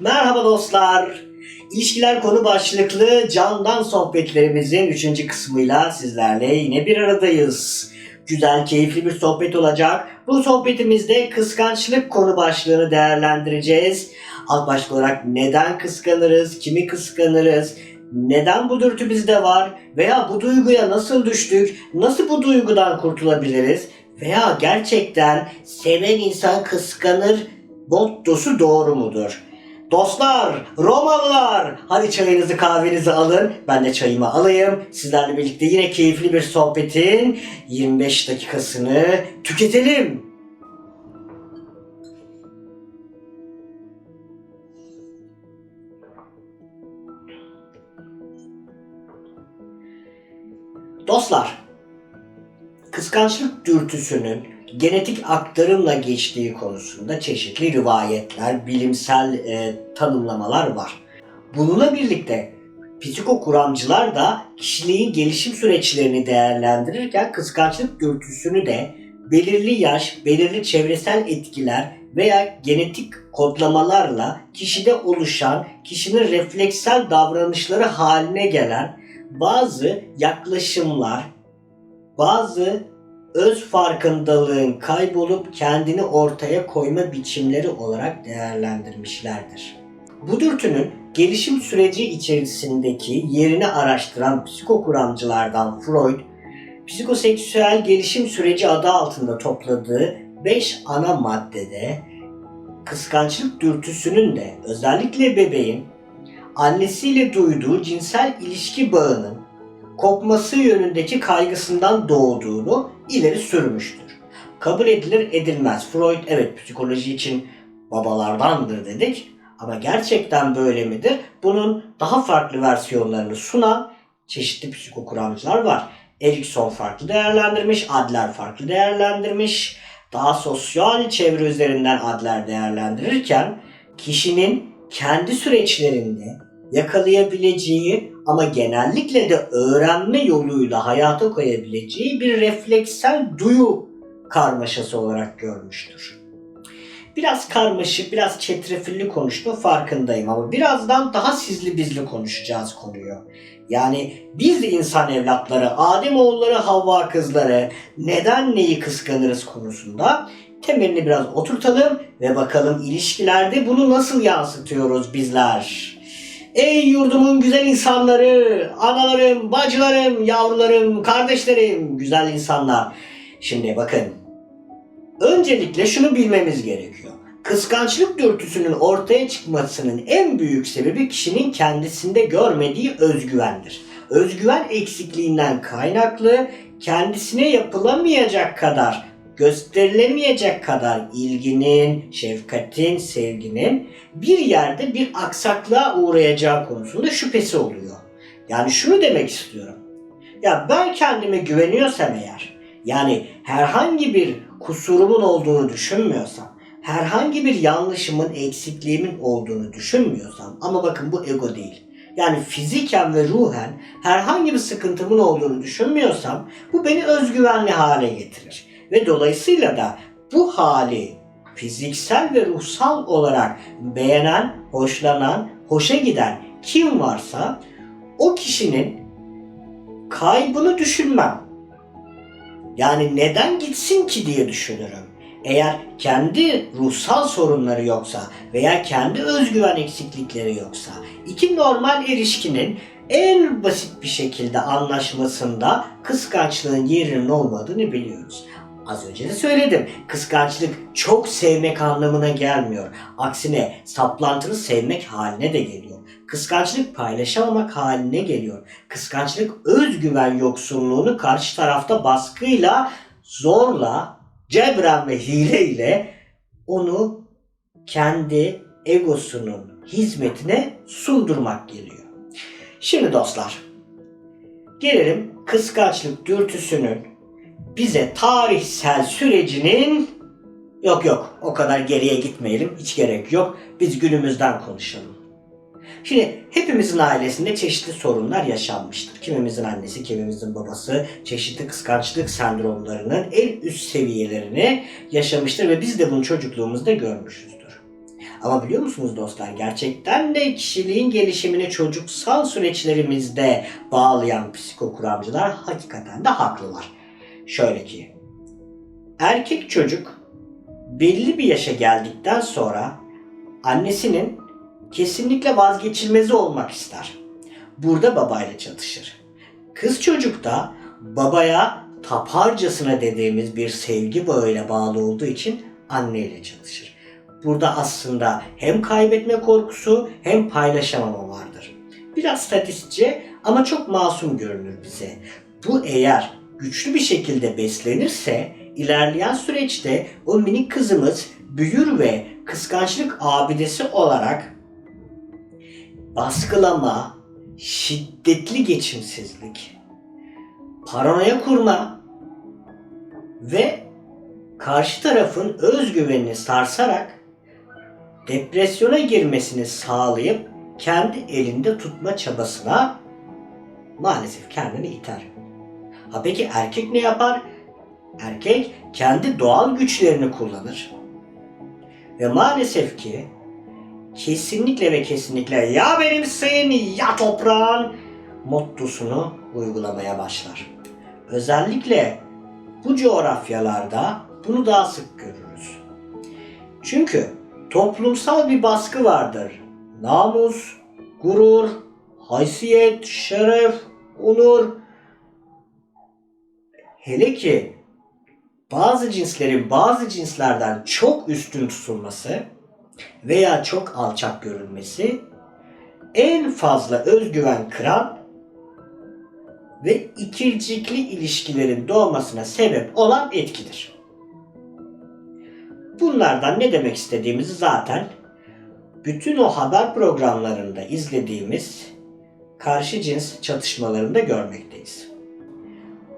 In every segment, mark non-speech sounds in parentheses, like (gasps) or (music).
Merhaba dostlar. İlişkiler konu başlıklı candan sohbetlerimizin 3. kısmıyla sizlerle yine bir aradayız. Güzel, keyifli bir sohbet olacak. Bu sohbetimizde kıskançlık konu başlığını değerlendireceğiz. Alt başlık olarak neden kıskanırız, kimi kıskanırız, neden bu dürtü bizde var veya bu duyguya nasıl düştük, nasıl bu duygudan kurtulabiliriz veya gerçekten seven insan kıskanır mottosu doğru mudur? Dostlar, Romalılar, hadi çayınızı kahvenizi alın. Ben de çayımı alayım. Sizlerle birlikte yine keyifli bir sohbetin 25 dakikasını tüketelim. Dostlar, kıskançlık dürtüsünün genetik aktarımla geçtiği konusunda çeşitli rivayetler, bilimsel e, tanımlamalar var. Bununla birlikte psikokuramcılar da kişiliğin gelişim süreçlerini değerlendirirken kıskançlık dürtüsünü de belirli yaş, belirli çevresel etkiler veya genetik kodlamalarla kişide oluşan, kişinin refleksel davranışları haline gelen bazı yaklaşımlar, bazı öz farkındalığın kaybolup kendini ortaya koyma biçimleri olarak değerlendirmişlerdir. Bu dürtünün gelişim süreci içerisindeki yerini araştıran psikokuramcılardan Freud, psikoseksüel gelişim süreci adı altında topladığı 5 ana maddede kıskançlık dürtüsünün de özellikle bebeğin annesiyle duyduğu cinsel ilişki bağının kopması yönündeki kaygısından doğduğunu ileri sürmüştür. Kabul edilir edilmez. Freud evet psikoloji için babalardandır dedik ama gerçekten böyle midir? Bunun daha farklı versiyonlarını sunan çeşitli psikokuramcılar var. Erikson farklı değerlendirmiş, Adler farklı değerlendirmiş. Daha sosyal çevre üzerinden Adler değerlendirirken kişinin kendi süreçlerinde yakalayabileceği ama genellikle de öğrenme yoluyla hayata koyabileceği bir refleksel duyu karmaşası olarak görmüştür. Biraz karmaşık, biraz çetrefilli konuştum farkındayım ama birazdan daha sizli bizli konuşacağız konuyu. Yani biz insan evlatları, Adem oğulları, Havva kızları neden neyi kıskanırız konusunda temelini biraz oturtalım ve bakalım ilişkilerde bunu nasıl yansıtıyoruz bizler. Ey yurdumun güzel insanları, analarım, bacılarım, yavrularım, kardeşlerim, güzel insanlar. Şimdi bakın, öncelikle şunu bilmemiz gerekiyor. Kıskançlık dürtüsünün ortaya çıkmasının en büyük sebebi kişinin kendisinde görmediği özgüvendir. Özgüven eksikliğinden kaynaklı kendisine yapılamayacak kadar, gösterilemeyecek kadar ilginin, şefkatin, sevginin bir yerde bir aksaklığa uğrayacağı konusunda şüphesi oluyor. Yani şunu demek istiyorum. Ya ben kendime güveniyorsam eğer, yani herhangi bir kusurumun olduğunu düşünmüyorsam, herhangi bir yanlışımın, eksikliğimin olduğunu düşünmüyorsam ama bakın bu ego değil. Yani fiziken ve ruhen herhangi bir sıkıntımın olduğunu düşünmüyorsam bu beni özgüvenli hale getirir. Ve dolayısıyla da bu hali fiziksel ve ruhsal olarak beğenen, hoşlanan, hoşa giden kim varsa o kişinin kaybını düşünmem. Yani neden gitsin ki diye düşünürüm. Eğer kendi ruhsal sorunları yoksa veya kendi özgüven eksiklikleri yoksa iki normal erişkinin en basit bir şekilde anlaşmasında kıskançlığın yerinin olmadığını biliyoruz. Az önce de söyledim. Kıskançlık çok sevmek anlamına gelmiyor. Aksine saplantılı sevmek haline de geliyor. Kıskançlık paylaşamamak haline geliyor. Kıskançlık özgüven yoksunluğunu karşı tarafta baskıyla, zorla, cebren ve hileyle onu kendi egosunun hizmetine sundurmak geliyor. Şimdi dostlar, gelelim kıskançlık dürtüsünün bize tarihsel sürecinin yok yok o kadar geriye gitmeyelim hiç gerek yok biz günümüzden konuşalım. Şimdi hepimizin ailesinde çeşitli sorunlar yaşanmıştır. Kimimizin annesi, kimimizin babası çeşitli kıskançlık sendromlarının en üst seviyelerini yaşamıştır ve biz de bunu çocukluğumuzda görmüşüzdür. Ama biliyor musunuz dostlar gerçekten de kişiliğin gelişimini çocuksal süreçlerimizde bağlayan psikokuramcılar hakikaten de haklılar. Şöyle ki erkek çocuk belli bir yaşa geldikten sonra annesinin kesinlikle vazgeçilmezi olmak ister. Burada babayla çatışır. Kız çocuk da babaya taparcasına dediğimiz bir sevgi bağıyla bağlı olduğu için anneyle çalışır. Burada aslında hem kaybetme korkusu hem paylaşamama vardır. Biraz statistikçe ama çok masum görünür bize. Bu eğer güçlü bir şekilde beslenirse ilerleyen süreçte o minik kızımız büyür ve kıskançlık abidesi olarak baskılama, şiddetli geçimsizlik, paranoya kurma ve karşı tarafın özgüvenini sarsarak depresyona girmesini sağlayıp kendi elinde tutma çabasına maalesef kendini iter. Ha peki erkek ne yapar? Erkek kendi doğal güçlerini kullanır. Ve maalesef ki kesinlikle ve kesinlikle ya benimsin ya toprağın mottosunu uygulamaya başlar. Özellikle bu coğrafyalarda bunu daha sık görürüz. Çünkü toplumsal bir baskı vardır. Namus, gurur, haysiyet, şeref, onur. Hele ki bazı cinslerin bazı cinslerden çok üstün tutulması veya çok alçak görülmesi en fazla özgüven kıran ve ikircikli ilişkilerin doğmasına sebep olan etkidir. Bunlardan ne demek istediğimizi zaten bütün o haber programlarında izlediğimiz karşı cins çatışmalarında görmekteyiz.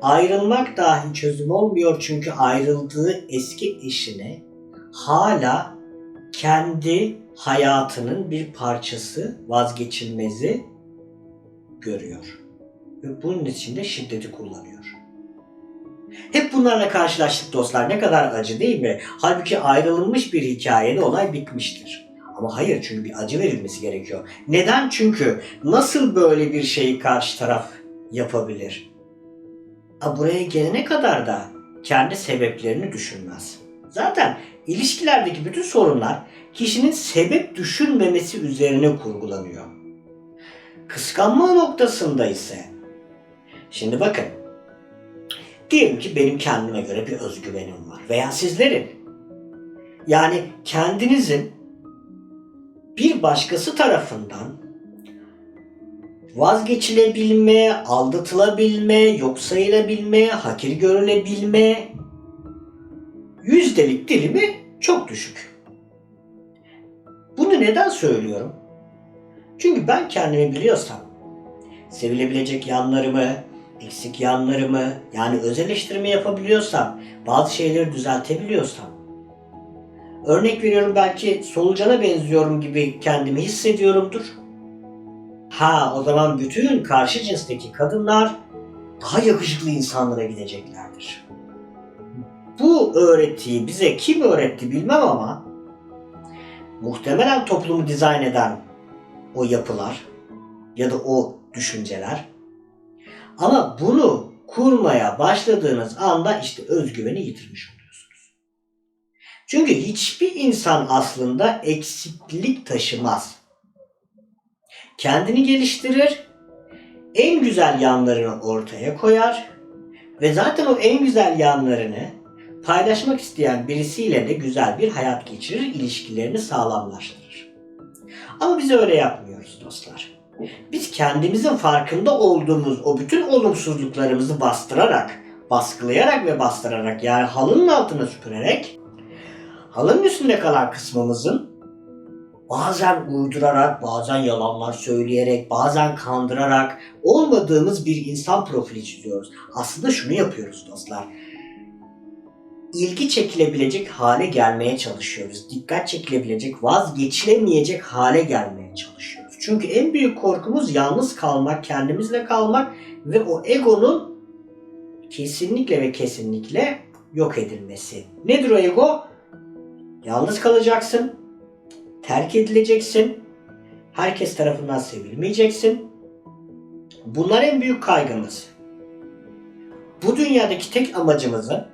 Ayrılmak dahi çözüm olmuyor çünkü ayrıldığı eski eşine hala kendi hayatının bir parçası, vazgeçilmezi görüyor. Ve bunun için de şiddeti kullanıyor. Hep bunlarla karşılaştık dostlar. Ne kadar acı değil mi? Halbuki ayrılmış bir hikayede olay bitmiştir. Ama hayır çünkü bir acı verilmesi gerekiyor. Neden? Çünkü nasıl böyle bir şeyi karşı taraf yapabilir? A buraya gelene kadar da kendi sebeplerini düşünmez. Zaten ilişkilerdeki bütün sorunlar kişinin sebep düşünmemesi üzerine kurgulanıyor. Kıskanma noktasında ise şimdi bakın diyelim ki benim kendime göre bir özgüvenim var veya sizlerin yani kendinizin bir başkası tarafından vazgeçilebilme, aldatılabilme, yok sayılabilme, hakir görülebilme yüzdelik dilimi çok düşük. Bunu neden söylüyorum? Çünkü ben kendimi biliyorsam, sevilebilecek yanlarımı, eksik yanlarımı, yani öz eleştirme yapabiliyorsam, bazı şeyleri düzeltebiliyorsam, örnek veriyorum belki solucana benziyorum gibi kendimi hissediyorumdur. Ha o zaman bütün karşı cinsteki kadınlar daha yakışıklı insanlara gideceklerdir. Bu öğretiyi bize kim öğretti bilmem ama muhtemelen toplumu dizayn eden o yapılar ya da o düşünceler. Ama bunu kurmaya başladığınız anda işte özgüveni yitirmiş oluyorsunuz. Çünkü hiçbir insan aslında eksiklik taşımaz. Kendini geliştirir, en güzel yanlarını ortaya koyar ve zaten o en güzel yanlarını paylaşmak isteyen birisiyle de güzel bir hayat geçirir, ilişkilerini sağlamlaştırır. Ama biz öyle yapmıyoruz dostlar. Biz kendimizin farkında olduğumuz o bütün olumsuzluklarımızı bastırarak, baskılayarak ve bastırarak yani halının altına süpürerek halının üstünde kalan kısmımızın bazen uydurarak, bazen yalanlar söyleyerek, bazen kandırarak olmadığımız bir insan profili çiziyoruz. Aslında şunu yapıyoruz dostlar ilgi çekilebilecek hale gelmeye çalışıyoruz. Dikkat çekilebilecek, vazgeçilemeyecek hale gelmeye çalışıyoruz. Çünkü en büyük korkumuz yalnız kalmak, kendimizle kalmak ve o egonun kesinlikle ve kesinlikle yok edilmesi. Nedir o ego? Yalnız kalacaksın, terk edileceksin. Herkes tarafından sevilmeyeceksin. Bunlar en büyük kaygımız. Bu dünyadaki tek amacımızın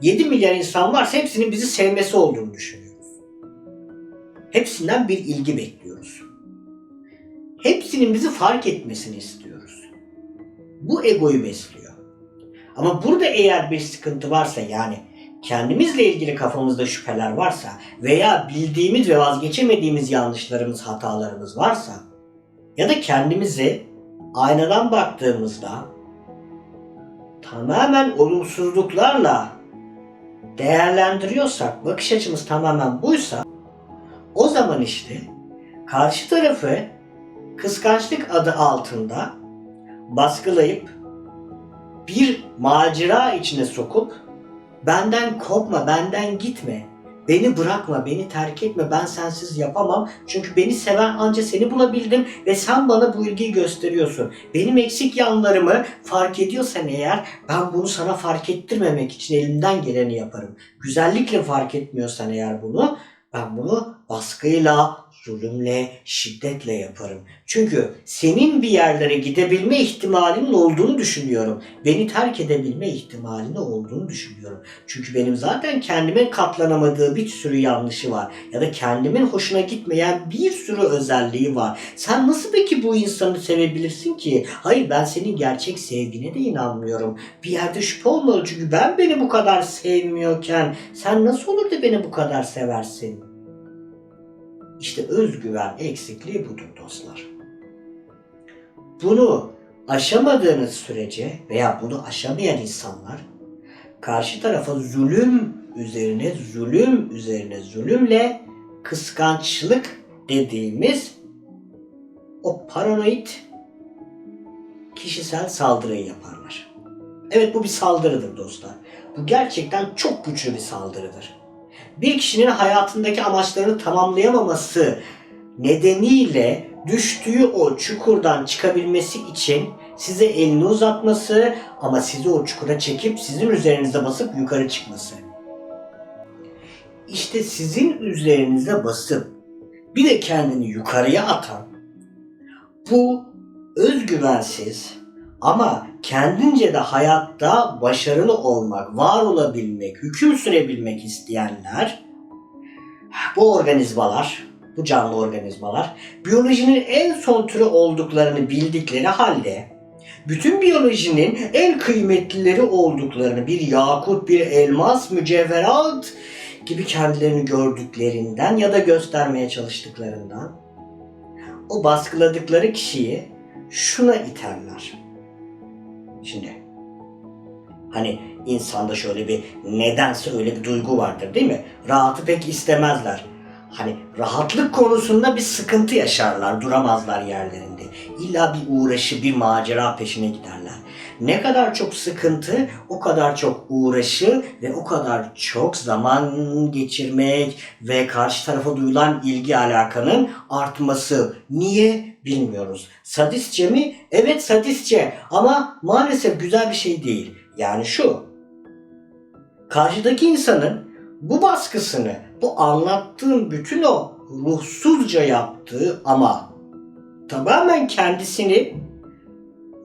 7 milyar insan varsa hepsinin bizi sevmesi olduğunu düşünüyoruz. Hepsinden bir ilgi bekliyoruz. Hepsinin bizi fark etmesini istiyoruz. Bu egoyu besliyor. Ama burada eğer bir sıkıntı varsa yani kendimizle ilgili kafamızda şüpheler varsa veya bildiğimiz ve vazgeçemediğimiz yanlışlarımız, hatalarımız varsa ya da kendimizi aynadan baktığımızda tamamen olumsuzluklarla değerlendiriyorsak, bakış açımız tamamen buysa o zaman işte karşı tarafı kıskançlık adı altında baskılayıp bir macera içine sokup benden kopma, benden gitme, beni bırakma, beni terk etme, ben sensiz yapamam. Çünkü beni seven anca seni bulabildim ve sen bana bu ilgiyi gösteriyorsun. Benim eksik yanlarımı fark ediyorsan eğer ben bunu sana fark ettirmemek için elimden geleni yaparım. Güzellikle fark etmiyorsan eğer bunu ben bunu baskıyla, zulümle, şiddetle yaparım. Çünkü senin bir yerlere gidebilme ihtimalinin olduğunu düşünüyorum. Beni terk edebilme ihtimalinin olduğunu düşünüyorum. Çünkü benim zaten kendime katlanamadığı bir sürü yanlışı var. Ya da kendimin hoşuna gitmeyen bir sürü özelliği var. Sen nasıl peki bu insanı sevebilirsin ki? Hayır ben senin gerçek sevgine de inanmıyorum. Bir yerde şüphe olmalı çünkü ben beni bu kadar sevmiyorken sen nasıl olur da beni bu kadar seversin? İşte özgüven eksikliği budur dostlar. Bunu aşamadığınız sürece veya bunu aşamayan insanlar karşı tarafa zulüm üzerine zulüm üzerine zulümle kıskançlık dediğimiz o paranoid kişisel saldırıyı yaparlar. Evet bu bir saldırıdır dostlar. Bu gerçekten çok güçlü bir saldırıdır bir kişinin hayatındaki amaçlarını tamamlayamaması nedeniyle düştüğü o çukurdan çıkabilmesi için size elini uzatması ama sizi o çukura çekip sizin üzerinize basıp yukarı çıkması. İşte sizin üzerinize basıp bir de kendini yukarıya atan bu özgüvensiz ama kendince de hayatta başarılı olmak, var olabilmek, hüküm sürebilmek isteyenler bu organizmalar, bu canlı organizmalar biyolojinin en son türü olduklarını bildikleri halde bütün biyolojinin en kıymetlileri olduklarını bir yakut, bir elmas, mücevherat gibi kendilerini gördüklerinden ya da göstermeye çalıştıklarından o baskıladıkları kişiyi şuna iterler. Şimdi hani insanda şöyle bir nedense öyle bir duygu vardır değil mi? Rahatı pek istemezler. Hani rahatlık konusunda bir sıkıntı yaşarlar, duramazlar yerlerinde. İlla bir uğraşı, bir macera peşine giderler. Ne kadar çok sıkıntı, o kadar çok uğraşı ve o kadar çok zaman geçirmek ve karşı tarafa duyulan ilgi alakanın artması. Niye? Bilmiyoruz. Sadistçe mi? Evet sadistçe ama maalesef güzel bir şey değil. Yani şu, karşıdaki insanın bu baskısını, bu anlattığım bütün o ruhsuzca yaptığı ama tamamen kendisini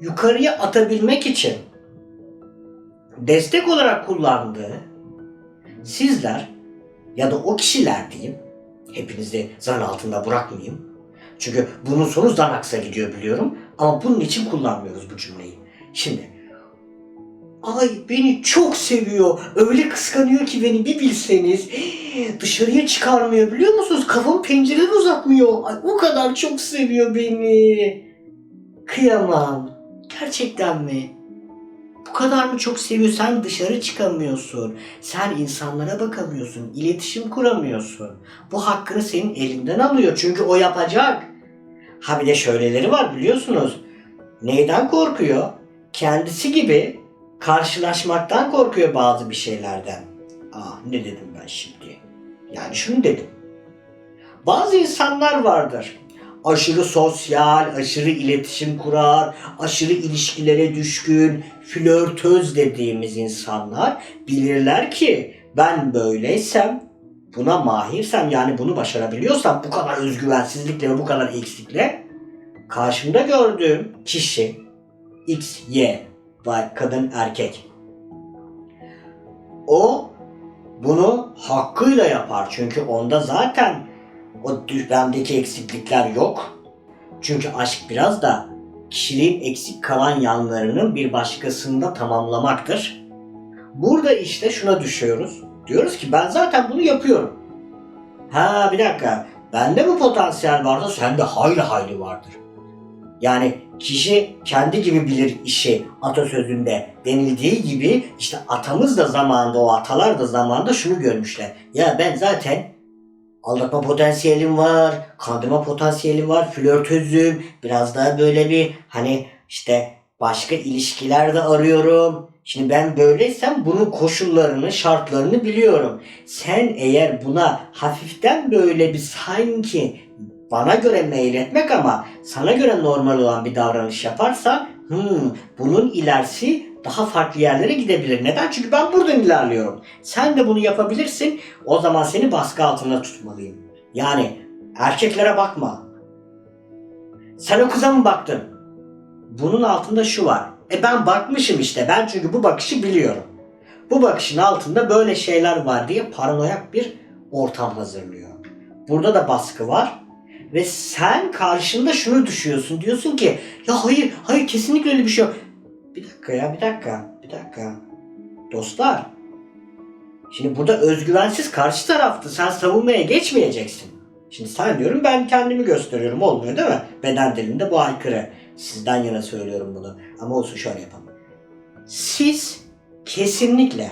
yukarıya atabilmek için destek olarak kullandığı sizler ya da o kişiler diyeyim hepinizi zan altında bırakmayayım. Çünkü bunun sonu zan aksa gidiyor biliyorum ama bunun için kullanmıyoruz bu cümleyi. Şimdi Ay beni çok seviyor. Öyle kıskanıyor ki beni bir bilseniz. (gasps) Dışarıya çıkarmıyor biliyor musunuz? Kafamı pencereden uzatmıyor. Ay o kadar çok seviyor beni. Kıyamam. Gerçekten mi? Bu kadar mı çok seviyor? Sen dışarı çıkamıyorsun. Sen insanlara bakamıyorsun. iletişim kuramıyorsun. Bu hakkını senin elinden alıyor. Çünkü o yapacak. Ha bir de şöyleleri var biliyorsunuz. Neyden korkuyor? Kendisi gibi karşılaşmaktan korkuyor bazı bir şeylerden. Ah ne dedim ben şimdi? Yani şunu dedim. Bazı insanlar vardır. Aşırı sosyal, aşırı iletişim kurar, aşırı ilişkilere düşkün, flörtöz dediğimiz insanlar bilirler ki ben böyleysem buna mahirsem yani bunu başarabiliyorsam bu kadar özgüvensizlikle ve bu kadar eksikle karşımda gördüğüm kişi X, Y, Y, kadın, erkek. O bunu hakkıyla yapar. Çünkü onda zaten o bendeki eksiklikler yok. Çünkü aşk biraz da kişiliğin eksik kalan yanlarının bir başkasında tamamlamaktır. Burada işte şuna düşüyoruz. Diyoruz ki ben zaten bunu yapıyorum. Ha bir dakika. Bende bu potansiyel varsa sende hayli hayli vardır. Yani kişi kendi gibi bilir işi atasözünde denildiği gibi işte atamız da zamanında o atalar da zamanında şunu görmüşler. Ya ben zaten aldatma potansiyelim var, kandırma potansiyelim var, flörtözüm, biraz daha böyle bir hani işte başka ilişkiler de arıyorum. Şimdi ben böyleysem bunun koşullarını, şartlarını biliyorum. Sen eğer buna hafiften böyle bir sanki bana göre meyletmek ama sana göre normal olan bir davranış yaparsan hmm, bunun ilerisi daha farklı yerlere gidebilir. Neden? Çünkü ben buradan ilerliyorum. Sen de bunu yapabilirsin. O zaman seni baskı altında tutmalıyım. Yani erkeklere bakma. Sen o kıza mı baktın? Bunun altında şu var. E ben bakmışım işte. Ben çünkü bu bakışı biliyorum. Bu bakışın altında böyle şeyler var diye paranoyak bir ortam hazırlıyor. Burada da baskı var. Ve sen karşında şunu düşüyorsun. Diyorsun ki ya hayır hayır kesinlikle öyle bir şey yok. Bir dakika ya bir dakika bir dakika. Dostlar. Şimdi burada özgüvensiz karşı taraftı. Sen savunmaya geçmeyeceksin. Şimdi sen diyorum ben kendimi gösteriyorum. Olmuyor değil mi? Beden dilinde bu aykırı. Sizden yana söylüyorum bunu. Ama olsun şöyle yapalım. Siz kesinlikle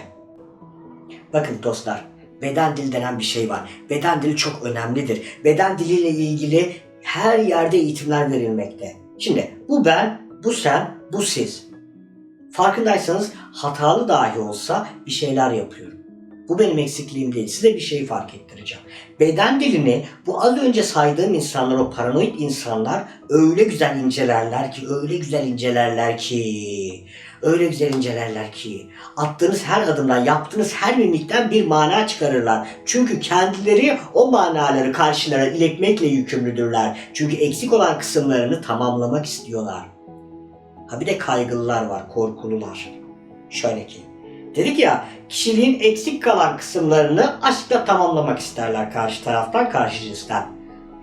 bakın dostlar beden dili denen bir şey var. Beden dili çok önemlidir. Beden diliyle ilgili her yerde eğitimler verilmekte. Şimdi bu ben, bu sen, bu siz. Farkındaysanız hatalı dahi olsa bir şeyler yapıyorum. Bu benim eksikliğim değil. Size bir şey fark ettireceğim. Beden dilini bu az önce saydığım insanlar, o paranoid insanlar öyle güzel incelerler ki, öyle güzel incelerler ki, öyle güzel incelerler ki, attığınız her adımdan, yaptığınız her mimikten bir mana çıkarırlar. Çünkü kendileri o manaları karşılara iletmekle yükümlüdürler. Çünkü eksik olan kısımlarını tamamlamak istiyorlar. Ha bir de kaygılılar var, korkulular. Şöyle ki, dedik ya kişiliğin eksik kalan kısımlarını aşkla tamamlamak isterler karşı taraftan, karşı cinsten.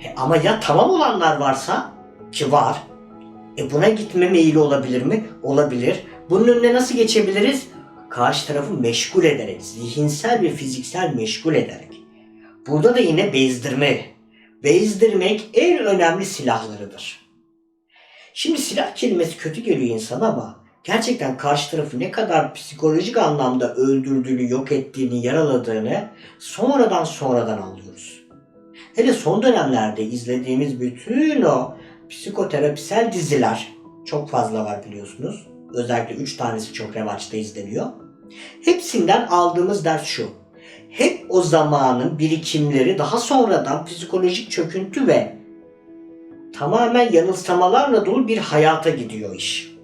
E ama ya tamam olanlar varsa ki var. E buna gitme meyili olabilir mi? Olabilir. Bunun önüne nasıl geçebiliriz? Karşı tarafı meşgul ederek, zihinsel ve fiziksel meşgul ederek. Burada da yine bezdirme. Bezdirmek en önemli silahlarıdır. Şimdi silah kelimesi kötü geliyor insana ama gerçekten karşı tarafı ne kadar psikolojik anlamda öldürdüğünü, yok ettiğini, yaraladığını sonradan sonradan anlıyoruz. Hele son dönemlerde izlediğimiz bütün o psikoterapisel diziler çok fazla var biliyorsunuz. Özellikle 3 tanesi çok revaçta izleniyor. Hepsinden aldığımız ders şu. Hep o zamanın birikimleri daha sonradan psikolojik çöküntü ve tamamen yanılsamalarla dolu bir hayata gidiyor iş.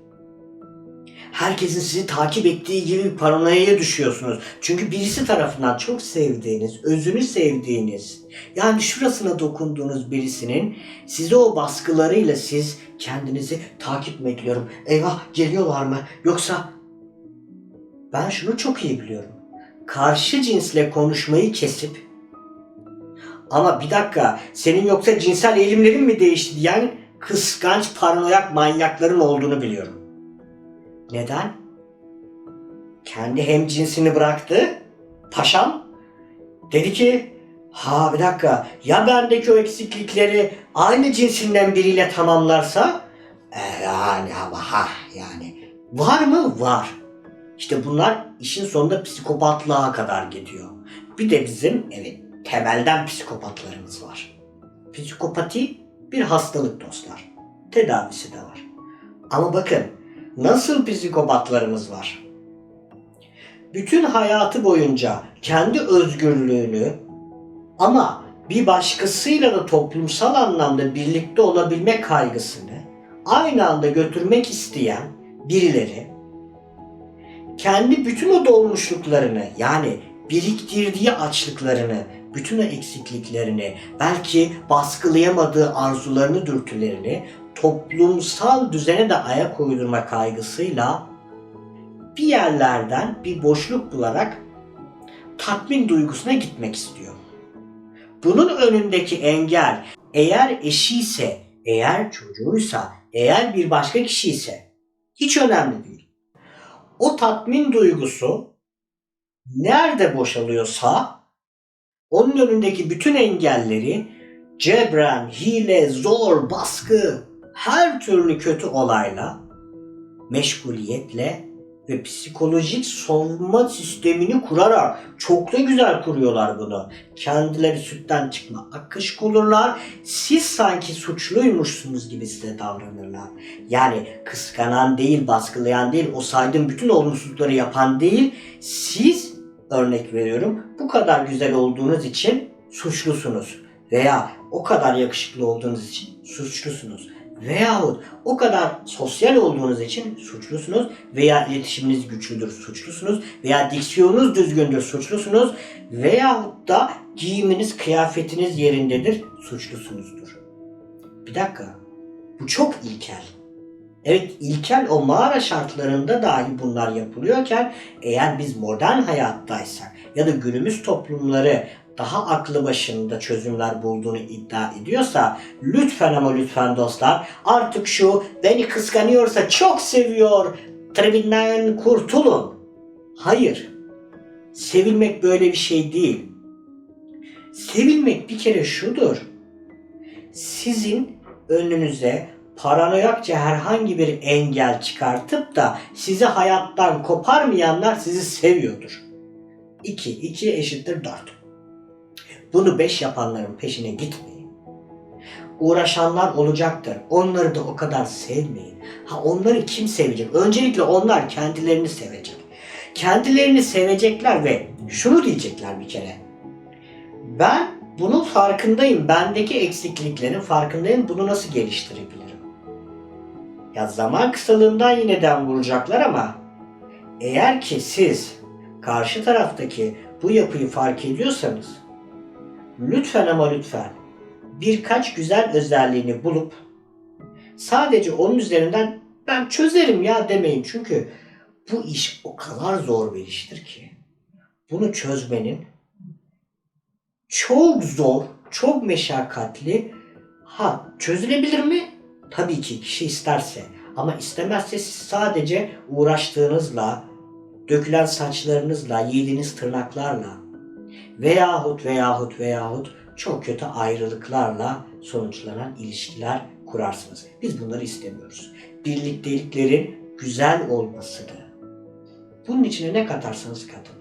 Herkesin sizi takip ettiği gibi paranoyaya düşüyorsunuz. Çünkü birisi tarafından çok sevdiğiniz, özünü sevdiğiniz, yani şurasına dokunduğunuz birisinin size o baskılarıyla siz kendinizi takip mi ediyorum? Eyvah geliyorlar mı? Yoksa ben şunu çok iyi biliyorum. Karşı cinsle konuşmayı kesip ama bir dakika senin yoksa cinsel eğilimlerin mi değişti diyen kıskanç paranoyak manyakların olduğunu biliyorum. Neden? Kendi hem cinsini bıraktı. Paşam dedi ki ha bir dakika ya bendeki o eksiklikleri aynı cinsinden biriyle tamamlarsa e, yani ama ha yani var mı? Var. İşte bunlar işin sonunda psikopatlığa kadar gidiyor. Bir de bizim evet temelden psikopatlarımız var. Psikopati bir hastalık dostlar. Tedavisi de var. Ama bakın nasıl psikopatlarımız var. Bütün hayatı boyunca kendi özgürlüğünü ama bir başkasıyla da toplumsal anlamda birlikte olabilme kaygısını aynı anda götürmek isteyen birileri kendi bütün o dolmuşluklarını yani biriktirdiği açlıklarını, bütün eksikliklerini, belki baskılayamadığı arzularını, dürtülerini toplumsal düzene de ayak uydurma kaygısıyla bir yerlerden bir boşluk bularak tatmin duygusuna gitmek istiyor. Bunun önündeki engel eğer eşiyse, eğer çocuğuysa, eğer bir başka kişi ise hiç önemli değil. O tatmin duygusu nerede boşalıyorsa onun önündeki bütün engelleri cebren, hile, zor, baskı, her türlü kötü olayla, meşguliyetle ve psikolojik savunma sistemini kurarak çok da güzel kuruyorlar bunu. Kendileri sütten çıkma akışk olurlar. Siz sanki suçluymuşsunuz gibi size davranırlar. Yani kıskanan değil, baskılayan değil, o saydığım bütün olumsuzlukları yapan değil. Siz örnek veriyorum bu kadar güzel olduğunuz için suçlusunuz. Veya o kadar yakışıklı olduğunuz için suçlusunuz. Veyahut o kadar sosyal olduğunuz için suçlusunuz veya iletişiminiz güçlüdür suçlusunuz veya diksiyonunuz düzgündür suçlusunuz veyahut da giyiminiz kıyafetiniz yerindedir suçlusunuzdur. Bir dakika bu çok ilkel. Evet ilkel o mağara şartlarında dahi bunlar yapılıyorken eğer biz modern hayattaysak ya da günümüz toplumları daha aklı başında çözümler bulduğunu iddia ediyorsa lütfen ama lütfen dostlar artık şu beni kıskanıyorsa çok seviyor tribinden kurtulun. Hayır. Sevilmek böyle bir şey değil. Sevilmek bir kere şudur. Sizin önünüze paranoyakça herhangi bir engel çıkartıp da sizi hayattan koparmayanlar sizi seviyordur. 2, 2 eşittir 4. Bunu 5 yapanların peşine gitmeyin. Uğraşanlar olacaktır. Onları da o kadar sevmeyin. Ha onları kim sevecek? Öncelikle onlar kendilerini sevecek. Kendilerini sevecekler ve şunu diyecekler bir kere. Ben bunun farkındayım. Bendeki eksikliklerin farkındayım. Bunu nasıl geliştirebilirim? Ya zaman kısalığından yine den vuracaklar ama eğer ki siz karşı taraftaki bu yapıyı fark ediyorsanız lütfen ama lütfen birkaç güzel özelliğini bulup sadece onun üzerinden ben çözerim ya demeyin. Çünkü bu iş o kadar zor bir iştir ki bunu çözmenin çok zor, çok meşakkatli. Ha çözülebilir mi? Tabii ki kişi isterse. Ama istemezse siz sadece uğraştığınızla, dökülen saçlarınızla, yediğiniz tırnaklarla veyahut veyahut veyahut çok kötü ayrılıklarla sonuçlanan ilişkiler kurarsınız. Biz bunları istemiyoruz. Birlikteliklerin güzel olmasını. Bunun içine ne katarsanız katın.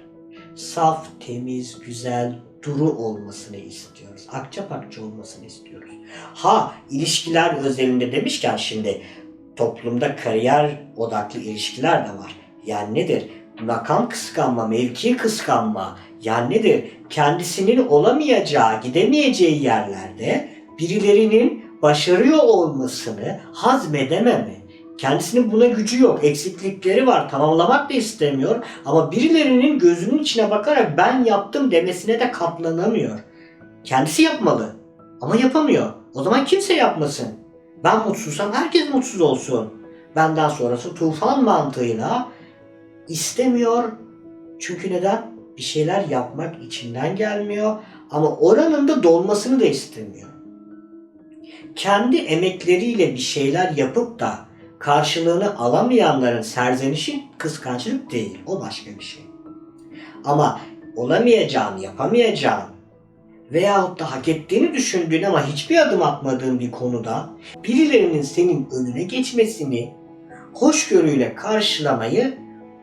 Saf, temiz, güzel, duru olmasını istiyoruz. Akça pakça olmasını istiyoruz. Ha ilişkiler özelinde demişken şimdi toplumda kariyer odaklı ilişkiler de var. Yani nedir? Makam kıskanma, mevki kıskanma. Yani nedir? Kendisinin olamayacağı, gidemeyeceği yerlerde birilerinin başarıyor olmasını hazmedememe. Kendisinin buna gücü yok, eksiklikleri var, tamamlamak da istemiyor ama birilerinin gözünün içine bakarak ben yaptım demesine de katlanamıyor. Kendisi yapmalı ama yapamıyor. O zaman kimse yapmasın. Ben mutsuzsam herkes mutsuz olsun. Benden sonrası tufan mantığıyla istemiyor. Çünkü neden? Bir şeyler yapmak içinden gelmiyor ama oranın da dolmasını da istemiyor. Kendi emekleriyle bir şeyler yapıp da karşılığını alamayanların serzenişi kıskançlık değil. O başka bir şey. Ama olamayacağını, yapamayacağını veyahut da hak ettiğini düşündüğün ama hiçbir adım atmadığın bir konuda birilerinin senin önüne geçmesini hoşgörüyle karşılamayı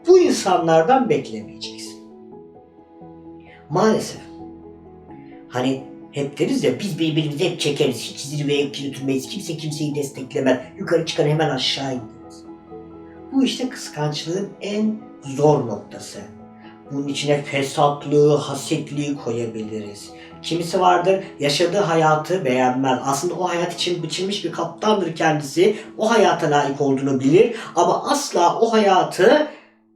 bu insanlardan beklemeyeceksin. Maalesef. Hani hep deriz ya biz birbirimizi hep çekeriz. Hiç zirveye götürmeyiz. Kimse kimseyi desteklemez. Yukarı çıkan hemen aşağı ineriz. Bu işte kıskançlığın en zor noktası. Bunun içine fesatlığı, hasetliği koyabiliriz. Kimisi vardır yaşadığı hayatı beğenmez. Aslında o hayat için biçilmiş bir kaptandır kendisi. O hayata layık olduğunu bilir ama asla o hayatı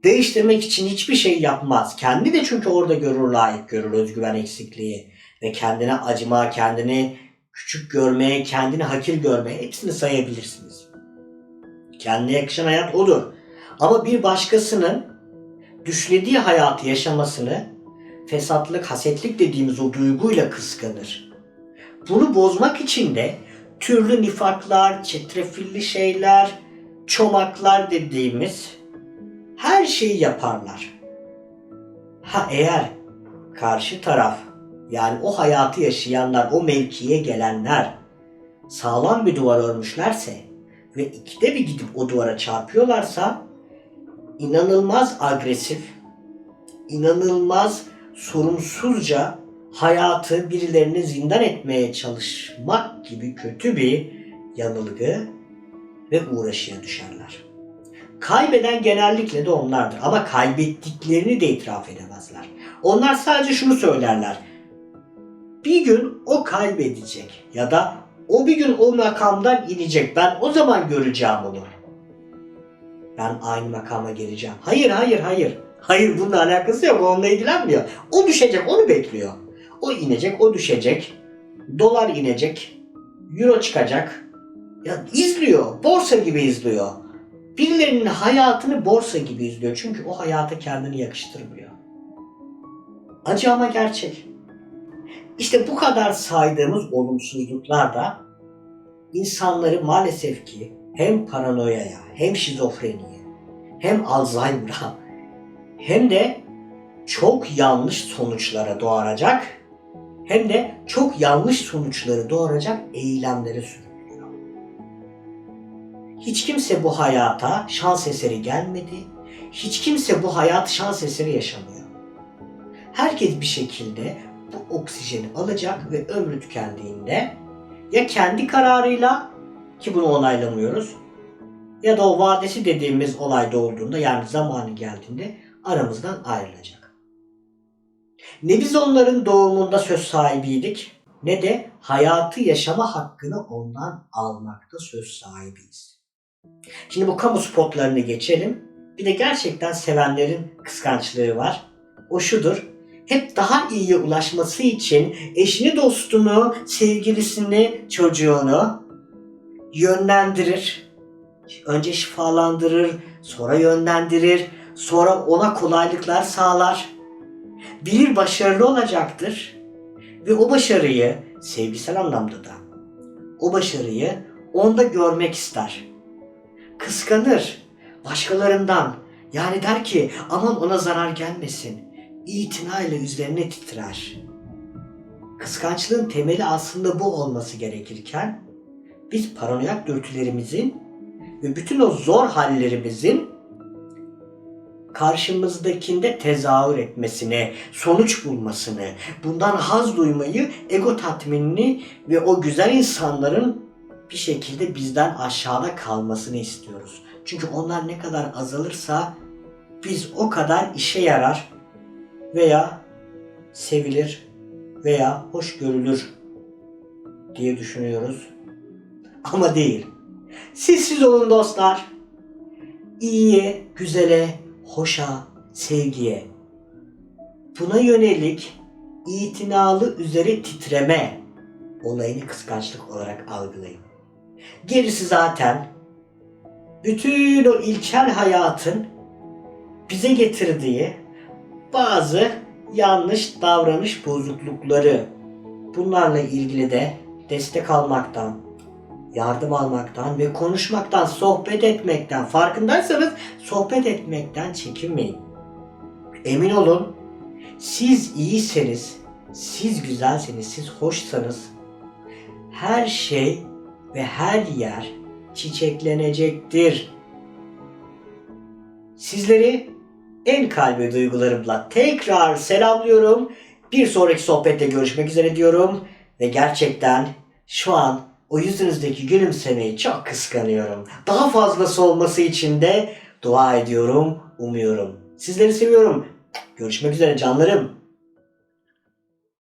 değiştirmek için hiçbir şey yapmaz. Kendi de çünkü orada görür layık görür özgüven eksikliği ve kendine acıma, kendini küçük görmeye, kendini hakir görmeye hepsini sayabilirsiniz. Kendine yakışan hayat odur. Ama bir başkasının düşlediği hayatı yaşamasını fesatlık, hasetlik dediğimiz o duyguyla kıskanır. Bunu bozmak için de türlü nifaklar, çetrefilli şeyler, çomaklar dediğimiz her şeyi yaparlar. Ha eğer karşı taraf yani o hayatı yaşayanlar, o mevkiye gelenler sağlam bir duvar örmüşlerse ve ikide bir gidip o duvara çarpıyorlarsa inanılmaz agresif, inanılmaz sorumsuzca hayatı birilerini zindan etmeye çalışmak gibi kötü bir yanılgı ve uğraşıya düşerler. Kaybeden genellikle de onlardır ama kaybettiklerini de itiraf edemezler. Onlar sadece şunu söylerler. Bir gün o kaybedecek ya da o bir gün o makamdan inecek. Ben o zaman göreceğim onu. Ben aynı makama geleceğim. Hayır, hayır, hayır. Hayır bununla alakası yok. Onunla ilgilenmiyor. O düşecek, onu bekliyor. O inecek, o düşecek. Dolar inecek. Euro çıkacak. Ya izliyor. Borsa gibi izliyor. Birilerinin hayatını borsa gibi izliyor. Çünkü o hayata kendini yakıştırmıyor. Acı ama gerçek. İşte bu kadar saydığımız olumsuzluklar da insanları maalesef ki hem paranoyaya, hem şizofreniye, hem Alzheimer'a, hem de çok yanlış sonuçlara doğuracak, hem de çok yanlış sonuçları doğuracak eylemlere sürüklüyor. Hiç kimse bu hayata şans eseri gelmedi. Hiç kimse bu hayat şans eseri yaşamıyor. Herkes bir şekilde bu oksijeni alacak ve ömrü tükendiğinde ya kendi kararıyla ki bunu onaylamıyoruz ya da o vadesi dediğimiz olayda olduğunda yani zamanı geldiğinde aramızdan ayrılacak. Ne biz onların doğumunda söz sahibiydik ne de hayatı yaşama hakkını ondan almakta söz sahibiyiz. Şimdi bu kamu spotlarını geçelim. Bir de gerçekten sevenlerin kıskançlığı var. O şudur. Hep daha iyiye ulaşması için eşini, dostunu, sevgilisini, çocuğunu yönlendirir. Önce şifalandırır, sonra yönlendirir, sonra ona kolaylıklar sağlar. Bilir başarılı olacaktır ve o başarıyı sevgisel anlamda da o başarıyı onda görmek ister. Kıskanır başkalarından. Yani der ki aman ona zarar gelmesin. İtinayla üzerine titrer. Kıskançlığın temeli aslında bu olması gerekirken biz paranoyak dürtülerimizin ve bütün o zor hallerimizin karşımızdakinde tezahür etmesini, sonuç bulmasını, bundan haz duymayı, ego tatminini ve o güzel insanların bir şekilde bizden aşağıda kalmasını istiyoruz. Çünkü onlar ne kadar azalırsa biz o kadar işe yarar veya sevilir veya hoş görülür diye düşünüyoruz. Ama değil. Siz siz olun dostlar. İyiye, güzele, hoşa, sevgiye. Buna yönelik itinalı üzeri titreme olayını kıskançlık olarak algılayın. Gerisi zaten bütün o ilkel hayatın bize getirdiği bazı yanlış davranış bozuklukları. Bunlarla ilgili de destek almaktan, yardım almaktan ve konuşmaktan, sohbet etmekten, farkındaysanız sohbet etmekten çekinmeyin. Emin olun siz iyiyseniz, siz güzelseniz, siz hoşsanız her şey ve her yer çiçeklenecektir. Sizleri en kalbi duygularımla tekrar selamlıyorum. Bir sonraki sohbette görüşmek üzere diyorum ve gerçekten şu an o yüzünüzdeki gülümsemeyi çok kıskanıyorum. Daha fazlası olması için de dua ediyorum, umuyorum. Sizleri seviyorum. Görüşmek üzere canlarım.